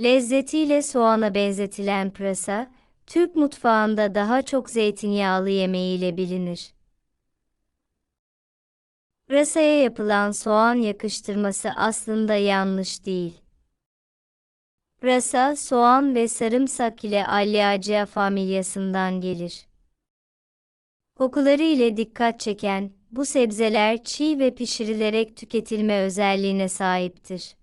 Lezzetiyle soğana benzetilen pırasa, Türk mutfağında daha çok zeytinyağlı yemeğiyle bilinir. Pırasaya yapılan soğan yakıştırması aslında yanlış değil. Pırasa, soğan ve sarımsak ile Alliaceae familyasından gelir. Kokuları ile dikkat çeken bu sebzeler çiğ ve pişirilerek tüketilme özelliğine sahiptir.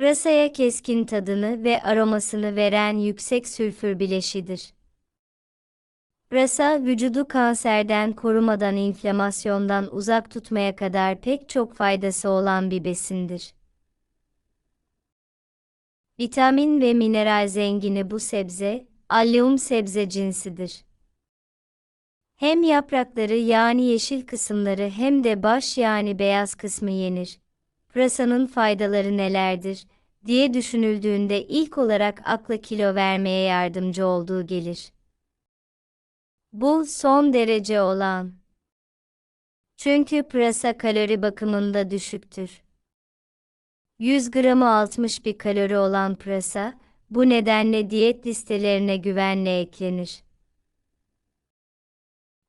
Pırasaya keskin tadını ve aromasını veren yüksek sülfür bileşidir. Pırasa, vücudu kanserden korumadan inflamasyondan uzak tutmaya kadar pek çok faydası olan bir besindir. Vitamin ve mineral zengini bu sebze, allium sebze cinsidir. Hem yaprakları yani yeşil kısımları hem de baş yani beyaz kısmı yenir. Pırasanın faydaları nelerdir diye düşünüldüğünde ilk olarak akla kilo vermeye yardımcı olduğu gelir. Bu son derece olan. Çünkü pırasa kalori bakımında düşüktür. 100 gramı 60 bir kalori olan pırasa, bu nedenle diyet listelerine güvenle eklenir.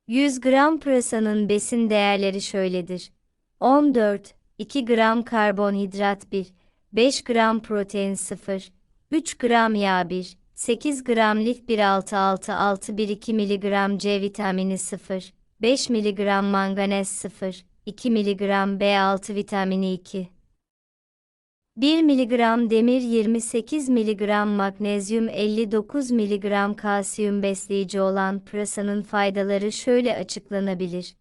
100 gram pırasanın besin değerleri şöyledir. 14, 2 gram karbonhidrat 1, 5 gram protein 0, 3 gram yağ 1, 8 gram lif 16661 2 mg C vitamini 0, 5 mg manganez 0, 2 mg B6 vitamini 2. 1 mg demir 28 mg magnezyum 59 mg kalsiyum besleyici olan pırasanın faydaları şöyle açıklanabilir.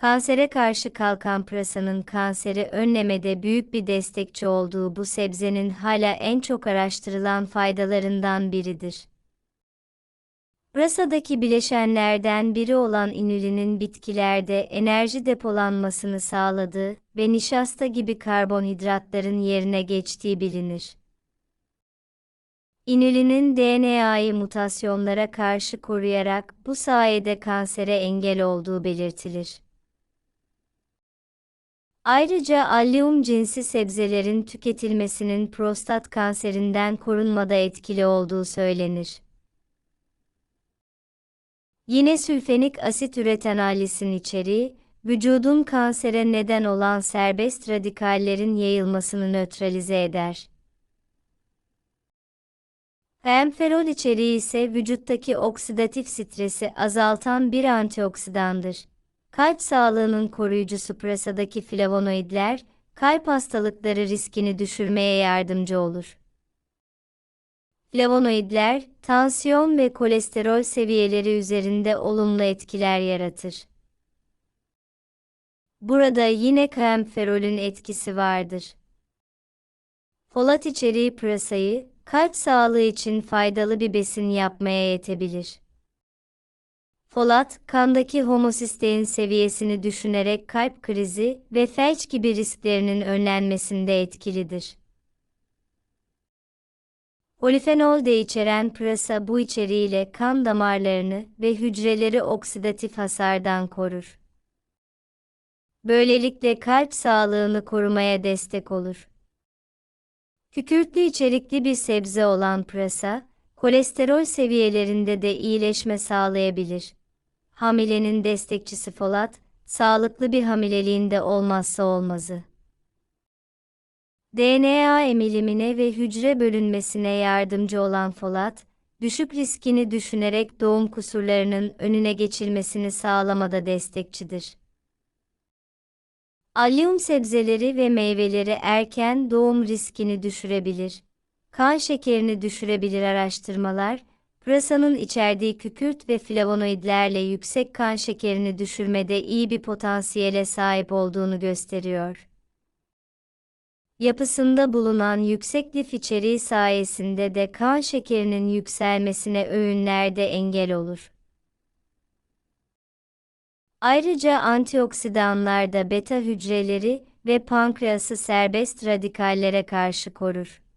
Kansere karşı kalkan pırasanın kanseri önlemede büyük bir destekçi olduğu bu sebzenin hala en çok araştırılan faydalarından biridir. Pırasadaki bileşenlerden biri olan inülinin bitkilerde enerji depolanmasını sağladığı ve nişasta gibi karbonhidratların yerine geçtiği bilinir. İnülinin DNA'yı mutasyonlara karşı koruyarak bu sayede kansere engel olduğu belirtilir. Ayrıca allium cinsi sebzelerin tüketilmesinin prostat kanserinden korunmada etkili olduğu söylenir. Yine sülfenik asit üreten allisin içeriği, vücudun kansere neden olan serbest radikallerin yayılmasını nötralize eder. Hemferol içeriği ise vücuttaki oksidatif stresi azaltan bir antioksidandır. Kalp sağlığının koruyucusu pırasadaki flavonoidler, kalp hastalıkları riskini düşürmeye yardımcı olur. Flavonoidler, tansiyon ve kolesterol seviyeleri üzerinde olumlu etkiler yaratır. Burada yine kaemferolün etkisi vardır. Folat içeriği pırasayı, kalp sağlığı için faydalı bir besin yapmaya yetebilir. Folat, kandaki homosistein seviyesini düşünerek kalp krizi ve felç gibi risklerinin önlenmesinde etkilidir. Polifenol de içeren pırasa bu içeriğiyle kan damarlarını ve hücreleri oksidatif hasardan korur. Böylelikle kalp sağlığını korumaya destek olur. Kükürtlü içerikli bir sebze olan pırasa, kolesterol seviyelerinde de iyileşme sağlayabilir. Hamilenin destekçisi folat, sağlıklı bir hamileliğinde olmazsa olmazı. DNA emilimine ve hücre bölünmesine yardımcı olan folat, düşük riskini düşünerek doğum kusurlarının önüne geçilmesini sağlamada destekçidir. Allium sebzeleri ve meyveleri erken doğum riskini düşürebilir. Kan şekerini düşürebilir araştırmalar, pırasanın içerdiği kükürt ve flavonoidlerle yüksek kan şekerini düşürmede iyi bir potansiyele sahip olduğunu gösteriyor. Yapısında bulunan yüksek lif içeriği sayesinde de kan şekerinin yükselmesine öğünlerde engel olur. Ayrıca antioksidanlar da beta hücreleri ve pankreası serbest radikallere karşı korur.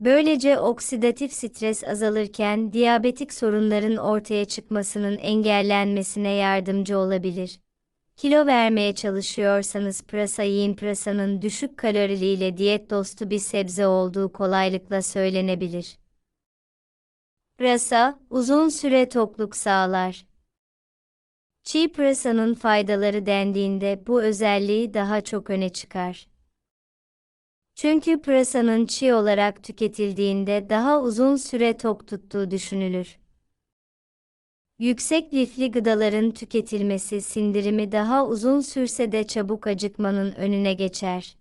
Böylece oksidatif stres azalırken diyabetik sorunların ortaya çıkmasının engellenmesine yardımcı olabilir. Kilo vermeye çalışıyorsanız pırasa yiyin pırasanın düşük kaloriliyle diyet dostu bir sebze olduğu kolaylıkla söylenebilir. Pırasa, uzun süre tokluk sağlar. Çiğ pırasanın faydaları dendiğinde bu özelliği daha çok öne çıkar. Çünkü pırasanın çiğ olarak tüketildiğinde daha uzun süre tok tuttuğu düşünülür. Yüksek lifli gıdaların tüketilmesi sindirimi daha uzun sürse de çabuk acıkmanın önüne geçer.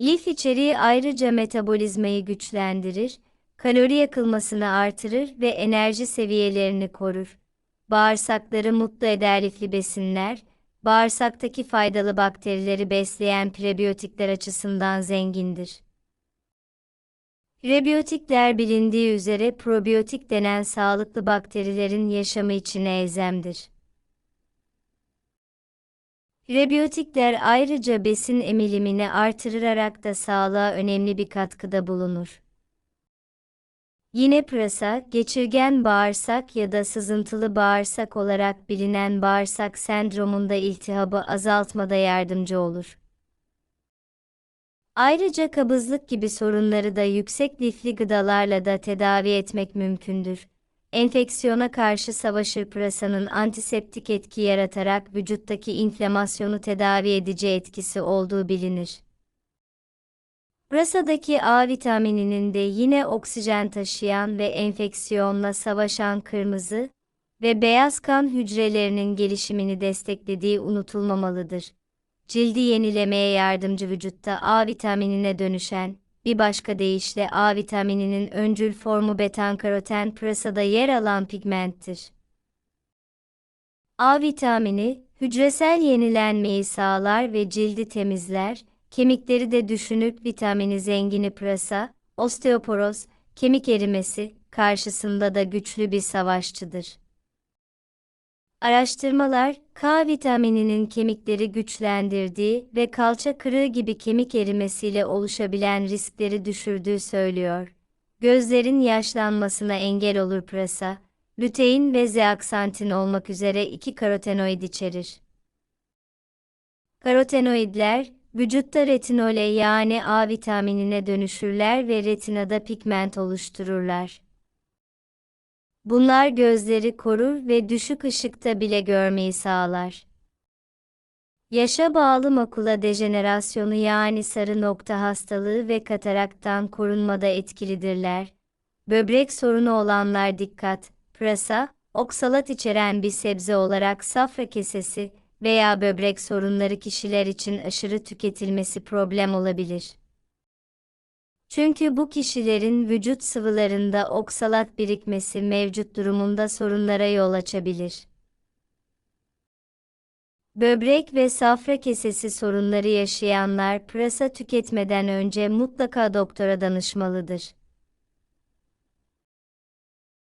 Lif içeriği ayrıca metabolizmayı güçlendirir, kalori yakılmasını artırır ve enerji seviyelerini korur. Bağırsakları mutlu eder lifli besinler, bağırsaktaki faydalı bakterileri besleyen prebiyotikler açısından zengindir. Prebiyotikler bilindiği üzere probiyotik denen sağlıklı bakterilerin yaşamı için elzemdir. Prebiyotikler ayrıca besin emilimini artırarak da sağlığa önemli bir katkıda bulunur. Yine pırasa, geçirgen bağırsak ya da sızıntılı bağırsak olarak bilinen bağırsak sendromunda iltihabı azaltmada yardımcı olur. Ayrıca kabızlık gibi sorunları da yüksek lifli gıdalarla da tedavi etmek mümkündür. Enfeksiyona karşı savaşır pırasanın antiseptik etki yaratarak vücuttaki inflamasyonu tedavi edici etkisi olduğu bilinir. Pırasadaki A vitamininin de yine oksijen taşıyan ve enfeksiyonla savaşan kırmızı ve beyaz kan hücrelerinin gelişimini desteklediği unutulmamalıdır cildi yenilemeye yardımcı vücutta A vitaminine dönüşen, bir başka deyişle A vitamininin öncül formu betankaroten pırasada yer alan pigmenttir. A vitamini, hücresel yenilenmeyi sağlar ve cildi temizler, kemikleri de düşünüp vitamini zengini pırasa, osteoporoz, kemik erimesi, karşısında da güçlü bir savaşçıdır. Araştırmalar, K vitamininin kemikleri güçlendirdiği ve kalça kırığı gibi kemik erimesiyle oluşabilen riskleri düşürdüğü söylüyor. Gözlerin yaşlanmasına engel olur pırasa, lutein ve zeaksantin olmak üzere iki karotenoid içerir. Karotenoidler, vücutta retinole yani A vitaminine dönüşürler ve retinada pigment oluştururlar. Bunlar gözleri korur ve düşük ışıkta bile görmeyi sağlar. Yaşa bağlı makula dejenerasyonu yani sarı nokta hastalığı ve kataraktan korunmada etkilidirler. Böbrek sorunu olanlar dikkat, pırasa, oksalat içeren bir sebze olarak safra kesesi veya böbrek sorunları kişiler için aşırı tüketilmesi problem olabilir. Çünkü bu kişilerin vücut sıvılarında oksalat birikmesi mevcut durumunda sorunlara yol açabilir. Böbrek ve safra kesesi sorunları yaşayanlar pırasa tüketmeden önce mutlaka doktora danışmalıdır.